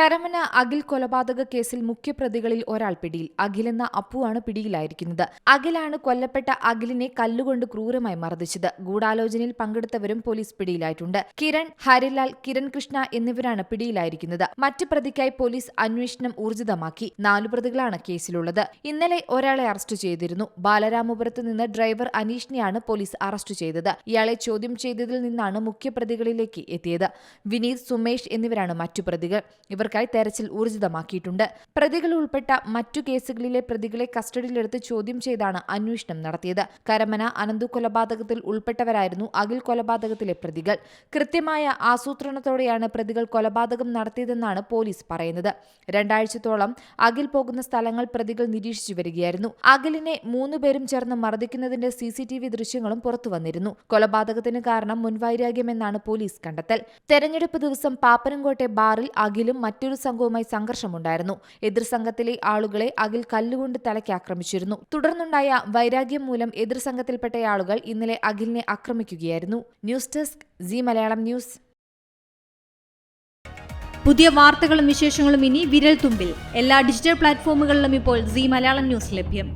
കരമന അഖിൽ കൊലപാതക കേസിൽ മുഖ്യപ്രതികളിൽ ഒരാൾ പിടിയിൽ. അഖിൽ എന്ന അപ്പുവാണ് പിടിയിലായിരിക്കുന്നത്. അഖിലാണ് കൊല്ലപ്പെട്ട അഖിലിനെ കല്ലുകൊണ്ട് ക്രൂരമായി മർദ്ദിച്ചത്. ഗൂഢാലോചനയിൽ പങ്കെടുത്തവരും പോലീസ് പിടിയിലായിട്ടുണ്ട്. കിരൺ ഹരിലാൽ കിരൺ കൃഷ്ണ എന്നിവരാണ് പിടിയിലായിരിക്കുന്നത്. മറ്റ് പ്രതിക്കായി പോലീസ് അന്വേഷണം ഊർജിതമാക്കി. നാലു പ്രതികളാണ് കേസിലുള്ളത്. ഇന്നലെ ഒരാളെ അറസ്റ്റ് ചെയ്തിരുന്നു. ബാലരാമപുരത്ത് നിന്ന് ഡ്രൈവർ അനീഷിനെയാണ് പോലീസ് അറസ്റ്റ് ചെയ്തത്. ഇയാളെ ചോദ്യം ചെയ്തതിൽ നിന്നാണ് മുഖ്യപ്രതികളിലേക്ക് എത്തിയത്. വിനീത് സുമേഷ് എന്നിവരാണ് മറ്റു പ്രതികൾ. ഇവർക്കായി തെരച്ചിൽ ഊർജിതമാക്കിയിട്ടുണ്ട്. പ്രതികൾ ഉൾപ്പെട്ട മറ്റു കേസുകളിലെ പ്രതികളെ കസ്റ്റഡിയിലെടുത്ത് ചോദ്യം ചെയ്താണ് അന്വേഷണം നടത്തിയത്. കരമന അനന്തു കൊലപാതകത്തിൽ ഉൾപ്പെട്ടവരായിരുന്നു അഖിൽ കൊലപാതകത്തിലെ പ്രതികൾ. കൃത്യമായ ആസൂത്രണത്തോടെയാണ് പ്രതികൾ കൊലപാതകം നടത്തിയതെന്നാണ് പോലീസ് പറയുന്നത്. രണ്ടാഴ്ചത്തോളം അഖിൽ പോകുന്ന സ്ഥലങ്ങൾ പ്രതികൾ നിരീക്ഷിച്ചു വരികയായിരുന്നു. അഖിലിനെ മൂന്നുപേരും ചേർന്ന് മർദ്ദിക്കുന്നതിന്റെ സി സി ടി വി ദൃശ്യങ്ങളും പുറത്തുവന്നിരുന്നു കൊലപാതകത്തിന് കാരണം മുൻവൈരാഗ്യമെന്നാണ് പോലീസ് കണ്ടെത്തൽ. തെരഞ്ഞെടുപ്പ് ദിവസം പാപ്പനംകോട്ടെ ബാറിൽ അഖിലും മറ്റൊരു സംഘവുമായി സംഘർഷമുണ്ടായിരുന്നു. എതിർ സംഘത്തിലെ ആളുകളെ അഖിൽ കല്ലുകൊണ്ട് തലയ്ക്ക് ആക്രമിച്ചിരുന്നു. തുടർന്നുണ്ടായ വൈരാഗ്യം മൂലം എതിർ സംഘത്തിൽപ്പെട്ട ആളുകൾ ഇന്നലെ അഖിലിനെ ആക്രമിക്കുകയായിരുന്നു. News desk Zee Malayalam news. പുതിയ വാർത്തകളും വിശേഷങ്ങളും ഇനി വിരൽ തുമ്പിൽ എല്ലാ ഡിജിറ്റൽ പ്ലാറ്റ്ഫോമുകളിലും ഇപ്പോൾ സി മലയാളം ന്യൂസ് ലഭ്യം.